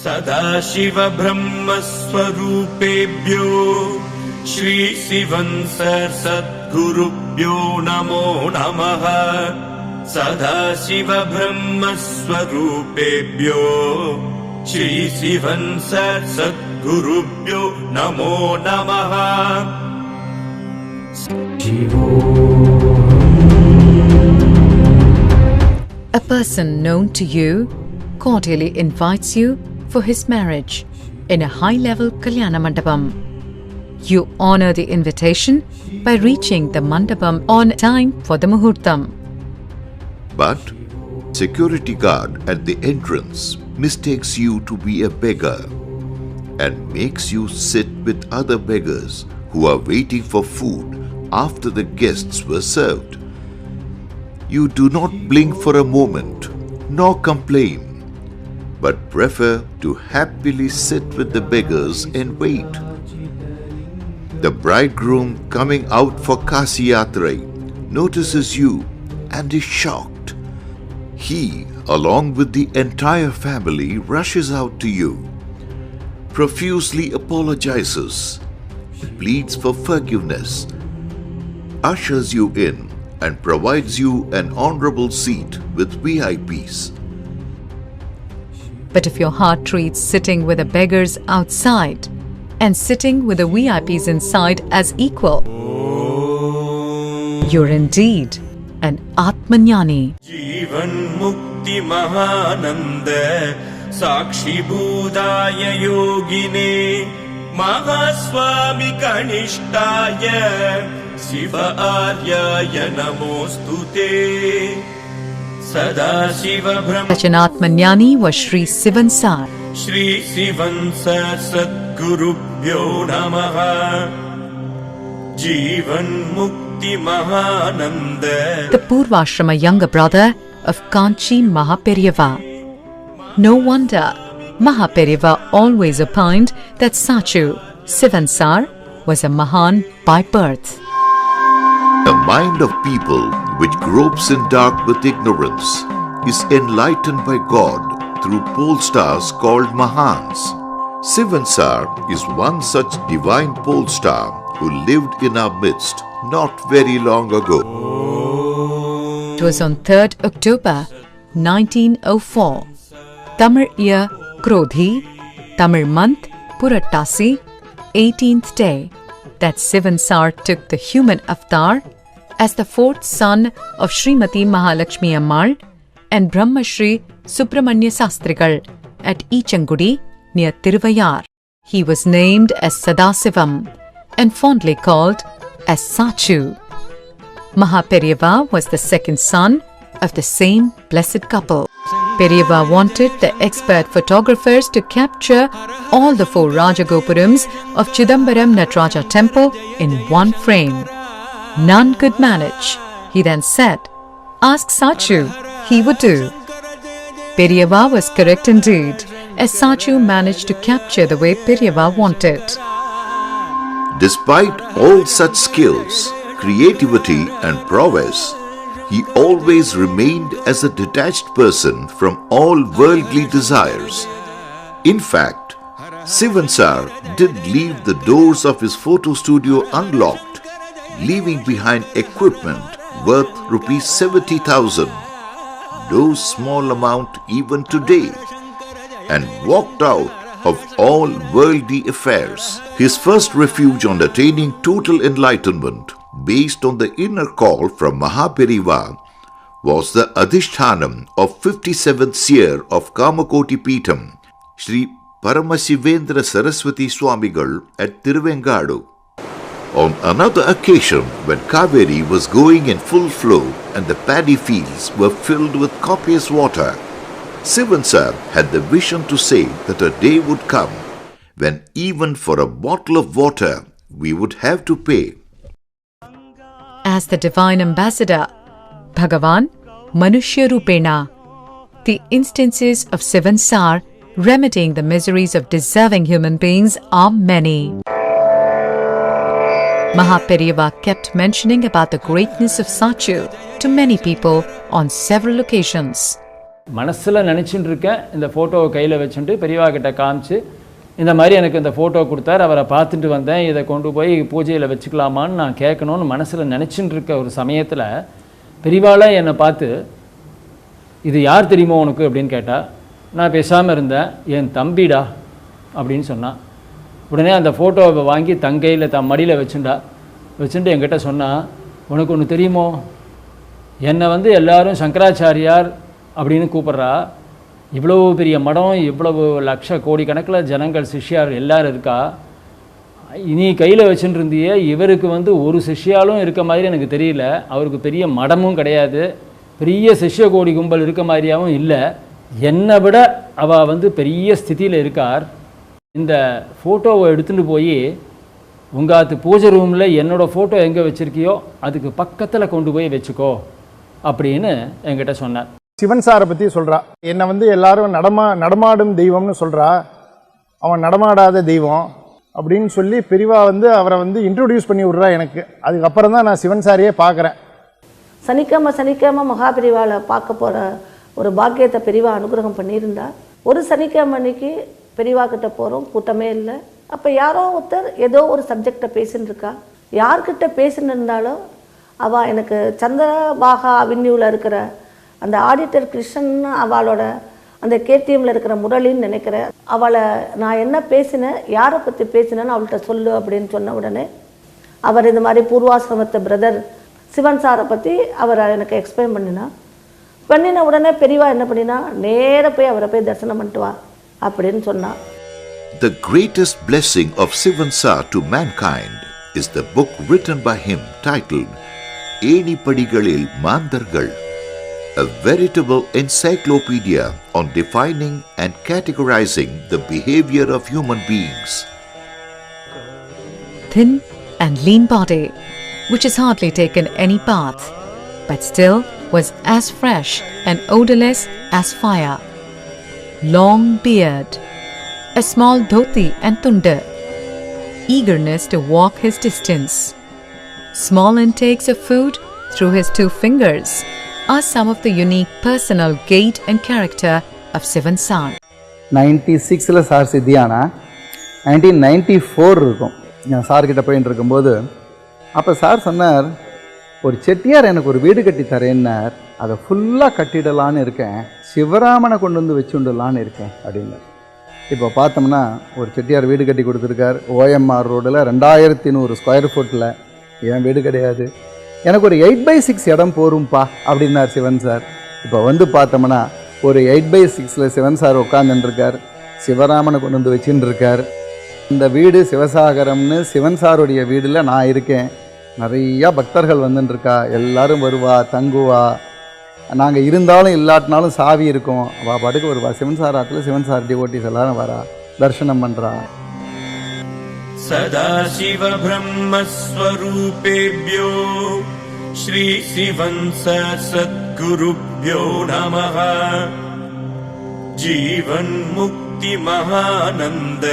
सदाशिवब्रह्मस्वरूपेभ्यो श्रीशिवन् सद्गुरुभ्यो नमो नमः सदाशिवब्रह्मस्वरूपेभ्यो श्रीशिवन् सद्गुरुभ्यो नमो नमः A person known to you cordially invites you for his marriage in a high level Kalyana Mandapam. You honor the invitation by reaching the Mandapam on time for the Muhurtam. But security guard at the entrance mistakes you to be a beggar and makes you sit with other beggars who are waiting for food after the guests were served. You do not blink for a moment nor complain, but prefer to happily sit with the beggars and wait. The bridegroom coming out for Kasi Yatra notices you and is shocked. He, along with the entire family, rushes out to you, profusely apologizes, pleads for forgiveness, ushers you in, and provides you an honorable seat with VIPs. But if your heart treats sitting with the beggars outside and sitting with the VIPs inside as equal, you're indeed an Atmanyani. जीवन मुक्ति महानंद साक्षिभूताय योगिने महास्वामि कनिष्ठाय शिव आर्याय नमोऽस्तु ते सदाशिव ब्रह्म Such an Atmanyani was Sri Sivansar. Shri शिवंस सद्गुरुभ्यो नमः जीवन मुक्ति Mahanand the Purvashrama younger brother of Kanchi Mahaperiyava. No wonder Mahaperiyava always opined that Sachu, Sivansar, was a Mahan by birth. The mind of people which gropes in dark with ignorance is enlightened by God through pole stars called Mahans. Sivansar is one such divine pole star who lived in our midst not very long ago. It was on 3rd October 1904. Tamil year Krodhi, Tamil month Purattasi, 18th day, that Sivansar took the human avatar as the fourth son of Srimati Mahalakshmi Ammal and Brahma Shri Subramanya Sastrigal at Ichangudi near Tiruvayar. He was named as Sadasivam and fondly called as Sachu. Mahaperiyava was the second son of the same blessed couple. Periyava wanted the expert photographers to capture all the four Rajagopurams of Chidambaram Natraja temple in one frame. None could manage. He then said, Ask Sachu, he would do. Periyava was correct indeed, as Sachu managed to capture the way Periyava wanted. Despite all such skills, creativity, and prowess, he always remained as a detached person from all worldly desires. In fact, Sivansar did leave the doors of his photo studio unlocked, leaving behind equipment worth rupees 70,000, no small amount even today, and walked out of all worldly affairs. His first refuge on attaining total enlightenment, based on the inner call from Mahaperiva, was the Adhishthanam of 57th year of Kamakoti Peetham, Sri Paramasivendra Saraswati Swamigal at Tiruvengadu. On another occasion, when Kaveri was going in full flow and the paddy fields were filled with copious water, Sivansar had the vision to say that a day would come when even for a bottle of water we would have to pay. As the divine ambassador, Bhagavan Manushya Rupena, the instances of Sivansar remedying the miseries of deserving human beings are many. Mahaperiyava kept mentioning about the greatness of Sachu to many people on several occasions. மனசில் நினச்சிட்டு இருக்கேன் இந்த ஃபோட்டோவை கையில் வச்சுட்டு பெரியவா கிட்ட காமிச்சு இந்த மாதிரி எனக்கு இந்த ஃபோட்டோ கொடுத்தார் அவரை பார்த்துட்டு வந்தேன் இதை கொண்டு போய் பூஜையில் வச்சுக்கலாமான்னு நான் கேட்கணும்னு மனசில் நினச்சிட்டு இருக்க ஒரு சமயத்தில் பெரியவாளே என்னை பார்த்து இது யார் தெரியுமோ உனக்கு அப்படின்னு கேட்டால் நான் பேசாமல் இருந்தேன் என் தம்பிடா அப்படின்னு சொன்னான் உடனே அந்த ஃபோட்டோவை வாங்கி தங்கையில் தன் மடியில் வச்சுண்டா. வச்சுட்டு என்கிட்ட சொன்னால் உனக்கு ஒன்று தெரியுமோ? என்னை வந்து எல்லாரும் சங்கராச்சாரியார் அப்படின்னு கூப்பிட்றா. இவ்வளோ பெரிய மடம் இவ்வளவு லட்ச கோடி கணக்கில் ஜனங்கள் சிஷ்யார் எல்லாரும் இருக்கா. நீ கையில் வச்சுட்டு இருந்தியே இவருக்கு வந்து ஒரு சிஷ்யாலும் இருக்க மாதிரி எனக்கு தெரியல. அவருக்கு பெரிய மடமும் கிடையாது. பெரிய சிஷ்ய கோடி கும்பல் இருக்க மாதிரியாகவும் இல்லை. என்னை விட அவள் வந்து பெரிய ஸ்திதியில் இருக்கார். இந்த ஃபோட்டோவை எடுத்துகிட்டு போய் உங்காத்து பூஜை ரூமில் என்னோட ஃபோட்டோ எங்கே வச்சுருக்கியோ அதுக்கு பக்கத்தில் கொண்டு போய் வச்சுக்கோ அப்படின்னு என்கிட்ட சொன்னார். சிவன் சாரை பற்றி சொல்கிறா என்னை வந்து எல்லாரும் நடமா நடமாடும் தெய்வம்னு சொல்கிறா அவன் நடமாடாத தெய்வம் அப்படின்னு சொல்லி பெரியவா வந்து அவரை வந்து இன்ட்ரோடியூஸ் பண்ணி விட்றா எனக்கு. அதுக்கப்புறம் தான் நான் சிவன் சாரையே பார்க்குறேன் சனிக்கிழமை சனிக்கிழமை மகாபிரிவாவை பார்க்க போகிற ஒரு பாக்கியத்தை பெரியவா அனுகிரகம் பண்ணியிருந்தா. ஒரு சனிக்கிழமை அன்னைக்கு பெரியவாக்கிட்ட போகிறோம் கூட்டமே இல்லை. அப்போ யாரோ ஒருத்தர் ஏதோ ஒரு சப்ஜெக்டை பேசின்னு இருக்கா யார்கிட்ட பேசின்னு இருந்தாலும் அவள் எனக்கு சந்திரபாகா அவென்யூவில் இருக்கிற அந்த ஆடிட்டர் கிருஷ்ணன் அவளோட அந்த கேடிஎம்ல இருக்கிற முரளின்னு நினைக்கிறேன் அவளை நான் என்ன பேசினேன் யாரை பற்றி பேசினேன்னு அவள்கிட்ட சொல்லு அப்படின்னு சொன்ன உடனே அவர் இந்த மாதிரி பூர்வாசிரமத்தை பிரதர் சிவன் சாரை பற்றி அவர் எனக்கு எக்ஸ்பிளைன் பண்ணினா. பண்ணின உடனே பெரியவா என்ன பண்ணினா நேராக போய் அவரை போய் தரிசனம் பண்ணிட்டு வா. அப்படின்னு சொன்னா The greatest blessing of Sivansar to mankind is the book written by him titled Enipadikaliil Mandargal, a veritable encyclopedia on defining and categorizing the behavior of human beings. Thin and lean body, which has hardly taken any bath, but still was as fresh and odorless as fire. Long beard, a small dhoti and tunda, eagerness to walk his distance. Small intakes of food through his two fingers are some of the unique personal gait and character of Sivan Sar. Ninety சிக்ஸில் sir சித்தியானா nineteen ninety four இருக்கும் நான் சார்கிட்ட போயின்னு இருக்கும்போது அப்போ sir சொன்னார் ஒரு செட்டியார் எனக்கு ஒரு வீடு கட்டி தரேன்னார் அதை ஃபுல்லாக கட்டிடலான்னு இருக்கேன். சிவராமனை கொண்டு வந்து வச்சுண்டலான்னு இருக்கேன் அப்படின்னார் இப்போ பார்த்தோம்னா ஒரு செட்டியார் வீடு கட்டி கொடுத்துருக்கார். ஓஎம்ஆர் ரோடில் ரெண்டாயிரத்தி நூறு ஸ்கொயர் ஃபுட்டில் என் வீடு கிடையாது? எனக்கு ஒரு எயிட் பை சிக்ஸ் இடம் போரும்பா அப்படின்னார் சிவன் சார். இப்போ வந்து பார்த்தோம்னா ஒரு எயிட் பை சிக்ஸில் சிவன் சார் உட்காந்துருக்கார் சிவராமனை கொண்டு வந்து வச்சுன்னு இருக்கார் இந்த வீடு சிவசாகரம்னு சிவன் சாருடைய வீடில் நான் இருக்கேன். நிறையா பக்தர்கள் வந்துட்டுருக்கா எல்லாரும் வருவா தங்குவா. நாங்கள் இருந்தாலும் இல்லாட்டினாலும் சாவி இருக்கும் அவள் பாட்டுக்கு வருவா சிவன் சார் ஆற்றுல சிவன் சார் டிவோட்டிஸ் எல்லாரும் வரா தரிசனம் பண்ணுறா सदाशिवब्रह्मस्वरूपेभ्यो श्रीशिवंस सद्गुरुभ्यो नमः जीवन्मुक्तिमहानन्द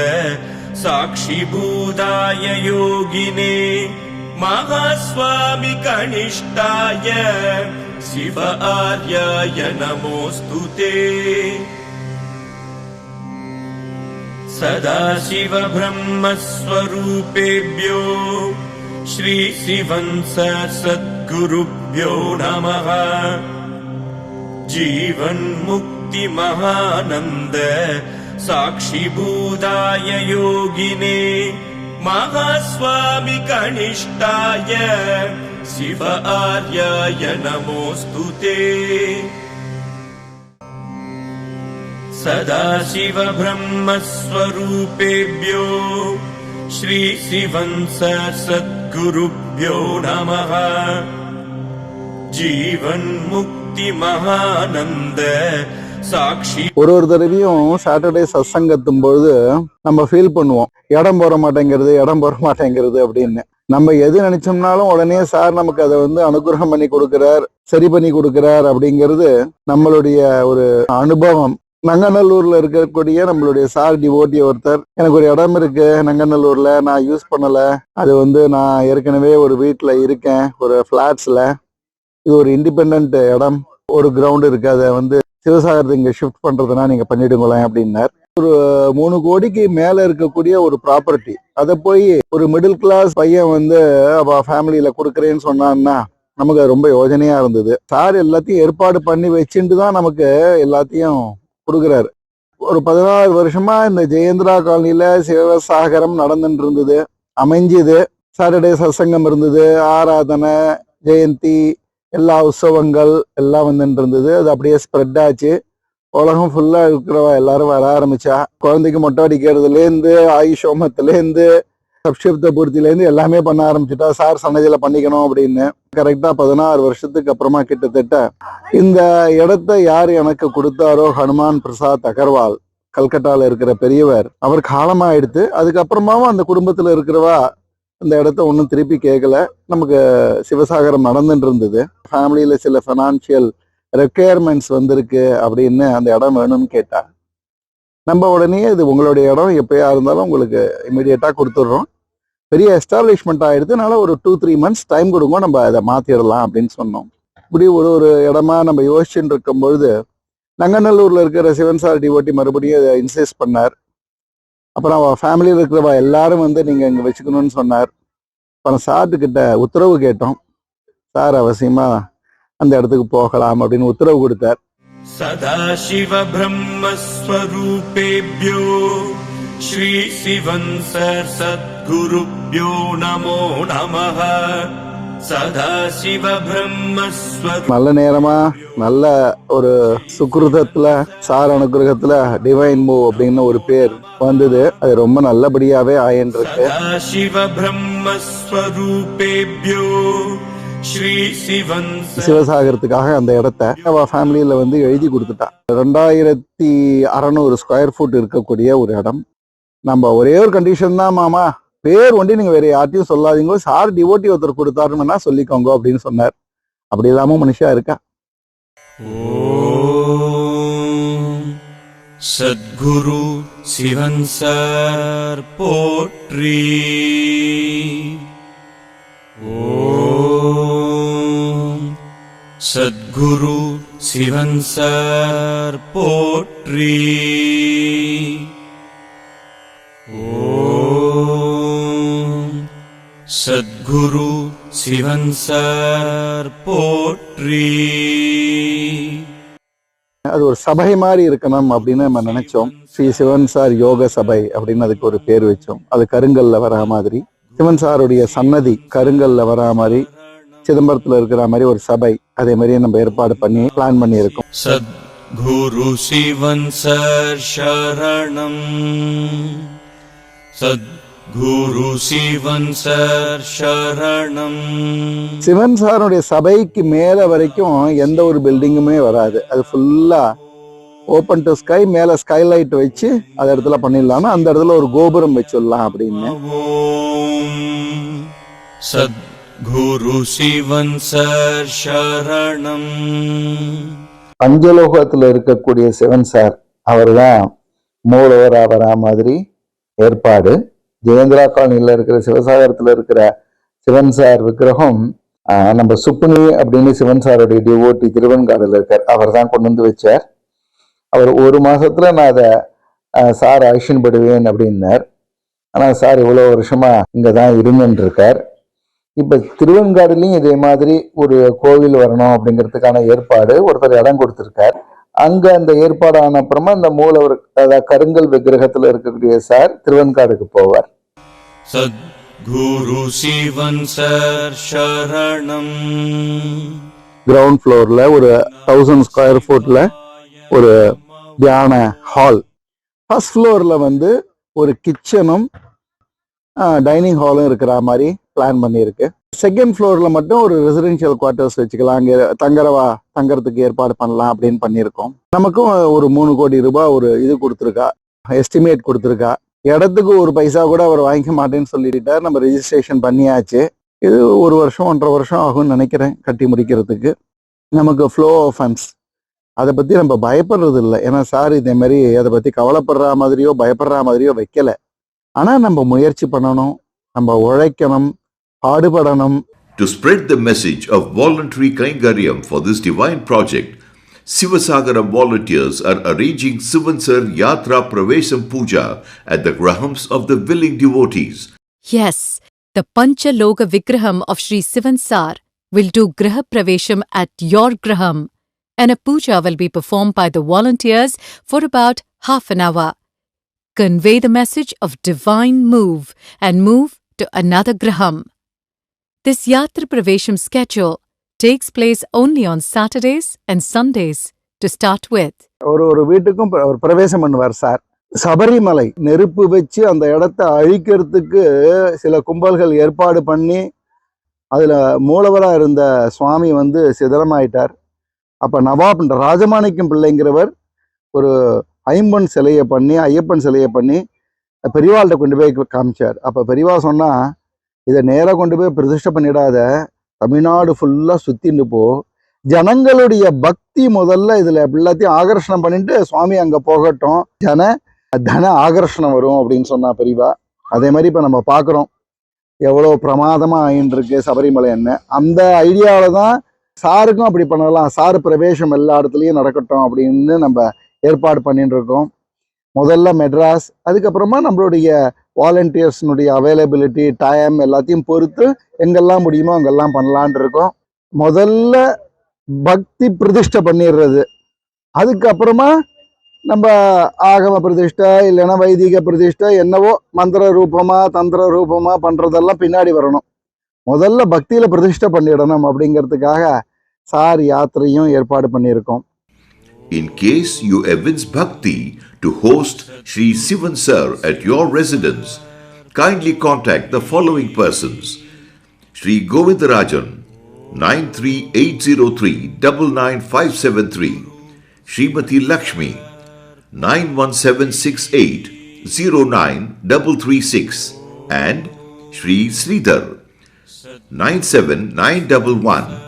साक्षिभूताय योगिने महास्वामि कनिष्ठाय शिव आर्याय नमोऽस्तु ते। सदाशिवब्रह्मस्वरूपेभ्यो श्रीशिवंस सद्गुरुभ्यो नमः। जीवन्मुक्तिमहानन्द साक्षिभूताय योगिने महास्वामि कनिष्ठाय शिव आर्याय नमोऽस्तु ते सदाशिवब्रह्मस्वरूपेभ्यो श्रीशिवंस सद्गुरुभ्यो नमः जीवन्मुक्तिमहानन्द साक्षि ஒரு ஒரு தடவையும் சாட்டர்டே சத்சங்கத்தும் பொழுது நம்ம ஃபீல் பண்ணுவோம் இடம் போட மாட்டேங்கிறது இடம் போட மாட்டேங்கிறது அப்படின்னு நம்ம எது நினைச்சோம்னாலும் உடனே சார் நமக்கு அதை வந்து அனுகிரகம் பண்ணி கொடுக்கிறார் சரி பண்ணி கொடுக்கிறார் அப்படிங்கிறது நம்மளுடைய ஒரு அனுபவம். நங்கநல்லூர்ல இருக்கக்கூடிய நம்மளுடைய சார் டிவோட்டி ஒருத்தர் எனக்கு ஒரு இடம் இருக்கு நங்கநல்லூர்ல நான் யூஸ் பண்ணல. அது வந்து நான் ஏற்கனவே ஒரு வீட்டில் இருக்கேன் ஒரு ஃபிளாட்ஸ்ல. இது ஒரு இண்டிபெண்ட் இடம் ஒரு கிரவுண்ட் இருக்கு அதை வந்து சிவசாகரத்தை இங்கே ஷிஃப்ட் பண்ணுறதுனா நீங்கள் பண்ணிடுங்களேன் அப்படின்னார். ஒரு மூணு கோடிக்கு மேலே இருக்கக்கூடிய ஒரு ப்ராப்பர்ட்டி அதை போய் ஒரு மிடில் கிளாஸ் பையன் வந்து அவ ஃபேமிலியில் கொடுக்குறேன்னு சொன்னான்னா நமக்கு ரொம்ப யோஜனையாக இருந்தது. சார் எல்லாத்தையும் ஏற்பாடு பண்ணி வச்சுட்டு தான் நமக்கு எல்லாத்தையும் கொடுக்குறாரு. ஒரு பதினாறு வருஷமா இந்த ஜெயேந்திரா காலனியில சிவசாகரம் நடந்துட்டு இருந்தது அமைஞ்சது. சாட்டர்டே சத்சங்கம் இருந்தது ஆராதனை ஜெயந்தி எல்லா உற்சவங்கள் எல்லாம் வந்துட்டு இருந்தது அது அப்படியே ஸ்ப்ரெட் ஆச்சு. உலகம் ஃபுல்லா இருக்கிறவ எல்லாரும் வர ஆரம்பிச்சா குழந்தைக்கு மொட்டை அடிக்கிறதுலேருந்து ஆயுஷ் ஹோமத்துலேருந்து சப்ஷிப்த பூர்த்திலேருந்து எல்லாமே பண்ண ஆரம்பிச்சுட்டா சார் சன்னதியில பண்ணிக்கணும் அப்படின்னு. கரெக்டா பதினாறு வருஷத்துக்கு அப்புறமா கிட்டத்தட்ட இந்த இடத்த யார் எனக்கு கொடுத்தாரோ ஹனுமான் பிரசாத் அகர்வால் கல்கட்டால இருக்கிற பெரியவர். அவர் காலமாயிடுத்து அதுக்கப்புறமாவும் அந்த குடும்பத்துல இருக்கிறவா இந்த இடத்த ஒன்றும் திருப்பி கேட்கல நமக்கு சிவசாகரம் நடந்துட்டு இருந்தது ஃபேமிலியில சில ஃபினான்ஷியல் ரெக்குயர்மெண்ட்ஸ் வந்திருக்கு. அப்படின்னு அந்த இடம் வேணும்னு கேட்டா. நம்ம உடனே இது உங்களுடைய இடம். எப்பயா இருந்தாலும் உங்களுக்கு இமீடியட்டாக கொடுத்துட்றோம். பெரிய எஸ்டாப்ளிஷ்மெண்ட் ஆகிடுதுனால ஒரு டூ த்ரீ மந்த்ஸ் டைம் கொடுங்க. நம்ம அதை மாற்றிடலாம் அப்படின்னு சொன்னோம். இப்படி ஒரு ஒரு இடமா நம்ம யோசிச்சுட்டு இருக்கும் பொழுது நங்கநல்லூர்ல இருக்கிற சிவன் சார் டிஓட்டி மறுபடியும் அதை இன்சிஸ்ட் பண்ணார். அப்புறம் அவள் ஃபேமிலியில் இருக்கிறவ எல்லாரும் வந்து நீங்கள் இங்கே வச்சுக்கணும்னு சொன்னார். அப்புறம் சார்ட்டுக்கிட்ட உத்தரவு கேட்டோம். சார் அவசியமாக அந்த இடத்துக்கு போகலாம் அப்படின்னு உத்தரவு கொடுத்தார். சதா சதாசிவ பிரம்மஸ்வரூபேபியோ ஸ்ரீ சிவன் சார் சத்குருப்யோ நமோ நமஹ. நல்ல நேரமா நல்ல ஒரு சுக்ருதத்துல சார் அனுகிரகத்துல டிவைன் மூவ் அப்படின்னு ஒரு பேர் வந்தது. அது ரொம்ப நல்லபடியாவே ஆயின்றிருக்கு சிவசாகரத்துக்காக அந்த இடத்த அவ ஃபேமிலியில வந்து எழுதி கொடுத்துட்டா. ரெண்டாயிரத்தி அறநூறு ஸ்கொயர் ஃபுட் இருக்கக்கூடிய ஒரு இடம். நம்ம ஒரே ஒரு கண்டிஷன் தான் மாமா. பேர் ஒண்டி நீங்க வேற யார்ட்டையும் சொல்லாதீங்க சார் டிவோட்டி ஒருத்தர் கொடுத்தாருன்னா சொல்லிக்கோங்க அப்படின்னு சொன்னார். அப்படி இல்லாம மனுஷா இருக்கா? சத்குரு சிவன் சார் போற்றி. சத்குரு சிவன் சார் போற்றி. சத்குரு சிவன் சார் போற்றி. அது ஒரு சபை மாதிரி இருக்கணும் அப்படின்னு நம்ம நினைச்சோம். ஸ்ரீ சிவன் சார் யோக சபை அப்படின்னு அதுக்கு ஒரு பேர் வச்சோம். அது கருங்கல்ல வரா மாதிரி. சிவன் சாருடைய சன்னதி கருங்கல்ல வரா மாதிரி சிதம்பரத்துல இருக்கிற மாதிரி ஒரு சபை. அதே மாதிரி நம்ம ஏற்பாடு பண்ணி பிளான் பண்ணி இருக்கோம் சத்குரு சிவன் சார் சரணம். சத்குரு சிவன் சார் சரணம். சிவன் சாருடைய சபைக்கு மேல வரைக்கும் எந்த ஒரு பில்டிங்குமே வராது. அது ஃபுல்லா ஓப்பன் டு ஸ்கை மேல ஸ்கைலைட் வச்சு அந்த இடத்துல பண்ணிடலாம்னா அந்த இடத்துல ஒரு கோபுரம் வச்சிடலாம் அப்படின்னு. ஓம். சத்குரு சிவன் சார் சரணம். பஞ்சலோகத்துல இருக்கக்கூடிய சிவன் சார் அவர் தான் மூலவரா வரா மாதிரி ஏற்பாடு. ஜெயேந்திரா காலனியில் இருக்கிற சிவசாகரத்தில் இருக்கிற சிவன் சார் விக்கிரகம் நம்ம சுப்புனி அப்படின்னு சிவன் சாருடைய டிஓட்டி திருவன்காடில் இருக்கார். அவர் தான் கொண்டு வந்து வச்சார். அவர் ஒரு மாதத்தில் நான் அதை சார் ஆக்ஷன் படுவேன் அப்படின்னார். ஆனால் சார் இவ்வளோ வருஷமாக இங்கே தான் இருந்துட்டு இருக்கார் இப்போ திருவெண்காடுலேயும் இதே மாதிரி ஒரு கோவில் வரணும் அப்படிங்கிறதுக்கான ஏற்பாடு ஒருத்தர் இடம் கொடுத்துருக்கார். அங்க அந்த ஏற்பாடு ஆன அப்புறமா இந்த மூலவர் அதாவது கருங்கல் விக்கிரகத்துல இருக்கக்கூடிய சார் திருவெண்காடுக்கு போவார். சத்குரு சிவன் சார் சரணம். கிரவுண்ட் ஃப்ளோர்ல ஒரு தௌசண்ட் ஸ்கொயர் ஃபுட்ல ஒரு தியான ஹால் ஃபர்ஸ்ட் ஃப்ளோர்ல வந்து ஒரு கிச்சனும் டைனிங் ஹாலும் இருக்கிற மாதிரி பிளான் பண்ணியிருக்கு. செகண்ட் ஃப்ளோரில் மட்டும் ஒரு ரெசிடென்ஷியல் குவார்ட்டர்ஸ் வச்சுக்கலாம். அங்கே தங்குறவா தங்குறதுக்கு ஏற்பாடு பண்ணலாம் அப்படின்னு பண்ணியிருக்கோம். நமக்கும் ஒரு மூணு கோடி ரூபாய் ஒரு இது கொடுத்துருக்கா. எஸ்டிமேட் கொடுத்துருக்கா. இடத்துக்கு ஒரு பைசா கூட அவர் வாங்கிக்க மாட்டேன்னு சொல்லிட்டார். நம்ம ரெஜிஸ்ட்ரேஷன் பண்ணியாச்சு. இது ஒரு வருஷம் ஒன்றரை வருஷம் ஆகும்னு நினைக்கிறேன் கட்டி முடிக்கிறதுக்கு. நமக்கு ஃப்ளோ ஆஃப் ஃபண்ட்ஸ் அதை பற்றி நம்ம பயப்படுறது இல்லை. ஏன்னா சார் இதே மாதிரி அதை பற்றி கவலைப்படுற மாதிரியோ பயப்படுற மாதிரியோ வைக்கல. ஆனால் நம்ம முயற்சி பண்ணணும். நம்ம உழைக்கணும். To spread the message of voluntary voluntary for this divine project, project volunteers are arranging Sivansar Yatra Pravesam Puja at the grahams of the willing devotees. Yes, the Panchaloka Vikram of Sri Sivansar will do Graha Pravesham at your graham and a puja will be performed by the volunteers for about half an hour. Convey the message of divine move and move to another graham. This Yatra Pravesham schedule takes place only on Saturdays and Sundays to start with. ஒரு ஒரு வீட்டுக்கும் ஒரு பிரவேசம் பண்ணுவார் sir. Sabarimala நெருப்பு வச்சு அந்த இடத்த அழிக்கிறதுக்கு சில கும்பல்கள் ஏற்பாடு பண்ணி அதில் மூலவராக இருந்த சுவாமி வந்து சிதறமாயிட்டார். அப்போ நவாப் ராஜமாணிக்கம் பிள்ளைங்கிறவர் ஒரு ஐம்பன் சிலையை பண்ணி ஐயப்பன் சிலையை பண்ணி பெரியவாள்கிட்ட கொண்டு போய் காமிச்சார். அப்போ பெரியவா சொன்னா இதை நேராக கொண்டு போய் பிரதிஷ்டை பண்ணிடாத. தமிழ்நாடு ஃபுல்லாக சுற்றின்னு போ. ஜனங்களுடைய பக்தி முதல்ல இதில் எல்லாத்தையும் ஆகர்ஷணம் பண்ணிட்டு சுவாமி அங்கே போகட்டும். ஜன தன ஆகர்ஷணம் வரும் அப்படின்னு சொன்னா பெரியவா அதே மாதிரி இப்போ நம்ம பார்க்குறோம் எவ்வளோ பிரமாதமாக ஆயின்னு இருக்கு சபரிமலை என்ன அந்த ஐடியாவில் தான் சாருக்கும் அப்படி பண்ணலாம். சாரு பிரவேசம் எல்லா இடத்துலையும் நடக்கட்டும் அப்படின்னு நம்ம ஏற்பாடு பண்ணிட்டு இருக்கோம் முதல்ல மெட்ராஸ் அதுக்கப்புறமா நம்மளுடைய வாலண்டியர்ஸ்னுடைய அவைலபிலிட்டி டைம் எல்லாத்தையும் பொறுத்து எங்கெல்லாம் முடியுமோ அங்கெல்லாம் பண்ணலான் இருக்கோம். முதல்ல பக்தி பிரதிஷ்டை பண்ணிடுறது. அதுக்கப்புறமா நம்ம ஆகம பிரதிஷ்டை இல்லைன்னா வைதிக பிரதிஷ்டை என்னவோ மந்திர ரூபமாக தந்திர ரூபமா பண்ணுறதெல்லாம் பின்னாடி வரணும். முதல்ல பக்தியில் பிரதிஷ்டை பண்ணிடணும் அப்படிங்கிறதுக்காக சார் யாத்திரையும் ஏற்பாடு பண்ணியிருக்கோம். In case you evince bhakti to host Sri Sivan Sivansar at your residence, kindly contact the following persons. Sri Govindarajan, 93803 99573. Srimati Lakshmi, 91768 09336. And Sri Sridhar, 97911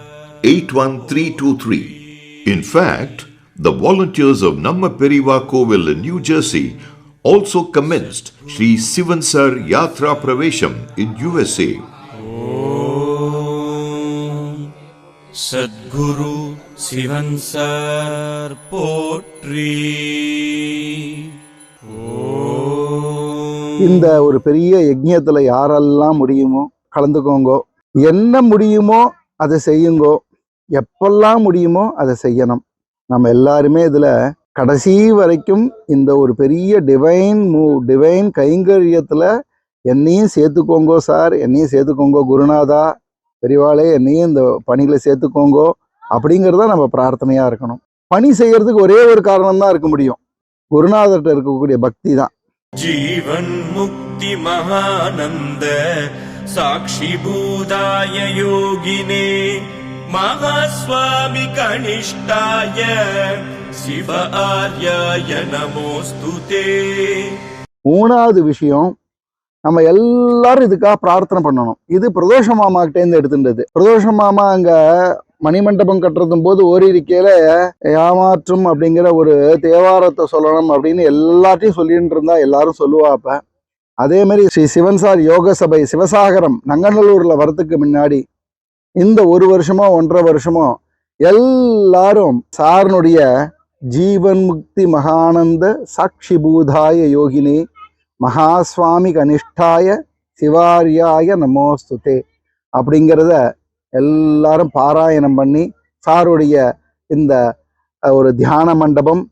81323. In fact, the volunteers of Namma Periva Kovil in New Jersey also commenced Sri Sivansar Yatra Pravesham in USA. Sivan sir போற்றி ஓம் இந்த ஒரு பெரிய யஜ்ஞத்துல யாரெல்லாம் முடியுமோ கலந்துக்கோங்கோ என்ன முடியுமோ அதை செய்யுங்கோ எப்பெல்லாம் முடியுமோ அதை செய்யணும் நம்ம எல்லாருமே இதில் கடைசி வரைக்கும் இந்த ஒரு பெரிய டிவைன் மூ டிவைன் கைங்கரியத்தில் என்னையும் சேர்த்துக்கோங்கோ சார் என்னையும் சேர்த்துக்கோங்கோ குருநாதா பெரிவாளே என்னையும் இந்த பணிகளை சேர்த்துக்கோங்கோ அப்படிங்கிறத நம்ம பிரார்த்தனையாக இருக்கணும். பணி செய்யறதுக்கு ஒரே ஒரு காரணம் தான் இருக்க முடியும். குருநாதர்கிட்ட இருக்கக்கூடிய பக்தி தான். ஜீவன் முக்தி மகானந்த சாட்சி பூதாய யோகினே. महास्वामि कनिष्ठाय शिव आर्याय नमोऽस्तु ते மூணாவது விஷயம் நம்ம எல்லாரும் இதுக்காக பிரார்த்தனை பண்ணணும் இது பிரதோஷ மாமா கிட்டேருந்து எடுத்துட்டது பிரதோஷ மாமா அங்க மணிமண்டபம் கட்டுறதும் போது ஓரிருக்கையில ஏமாற்றும் அப்படிங்கிற ஒரு தேவாரத்தை சொல்லணும் அப்படின்னு எல்லாத்தையும் சொல்லிட்டு இருந்தா எல்லாரும் சொல்லுவா அப்ப அதே மாதிரி ஸ்ரீ சிவன் சார் யோக சபை சிவசாகரம் நங்கநல்லூர்ல வரதுக்கு முன்னாடி இந்த ஒரு வருஷமோ ஒன்றரை வருஷமோ எல்லாரும் சாரனுடைய ஜீவன் முக்தி மகானந்த சாட்சி பூதாய யோகினி மகாஸ்வாமி கனிஷ்டாய சிவாரியாய நமோஸ்துதே அப்படிங்கிறத எல்லாரும் பாராயணம் பண்ணி சாருடைய இந்த ஒரு தியான மண்டபம்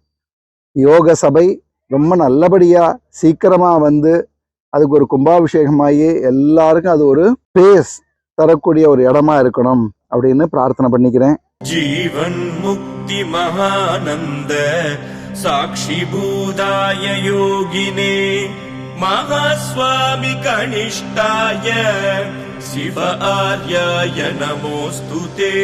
யோக சபை ரொம்ப நல்லபடியாக சீக்கிரமாக வந்து அதுக்கு ஒரு கும்பாபிஷேகமாகி எல்லாருக்கும் அது ஒரு பேஸ். தரக்கூடிய ஒரு இடமா இருக்கணும் அப்படின்னு பிரார்த்தனை பண்ணிக்கிறேன் ஜீவன் முக்தி மகானந்த சாட்சி பூதாய யோகினே மகாஸ்வாமி கணிஷ்டாய சிவ ஆர்யாய நமோஸ்துதே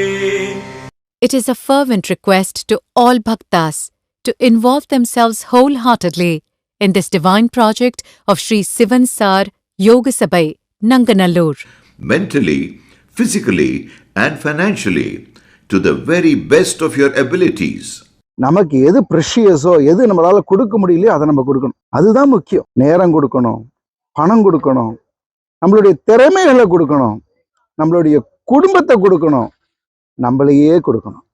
It is a fervent request to all bhaktas to involve themselves wholeheartedly in this divine project of Sri Sivan Sar Yoga Sabai, Nanganallur. mentally, physically, and financially to the very best of your abilities. நமக்கு எது ப்ரெஷியஸோ எது நம்மளால கொடுக்க முடியலையோ அதை நம்ம கொடுக்கணும். அதுதான் முக்கியம். நேரம் கொடுக்கணும் பணம் கொடுக்கணும் நம்மளுடைய திறமைகளை கொடுக்கணும் நம்மளுடைய குடும்பத்தை கொடுக்கணும் நம்மளையே கொடுக்கணும்.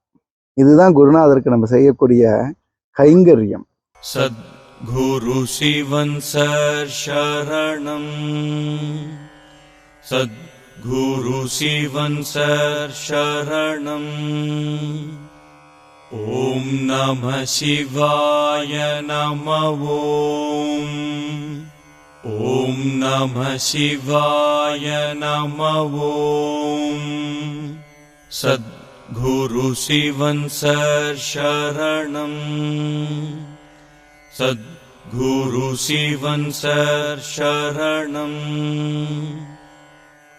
இதுதான் குருநாதருக்கு நம்ம செய்யக்கூடிய கைங்கரியம். சத் குரு சிவன் சரணம். சத் घुरुषिवंसर्षरणम् ॐ नमः शिवाय नमवो ॐ। नमः शिवाय नमवो सद्घुरुशिवंसर्शरणम् सद्गुरुशिवसर्षरणम्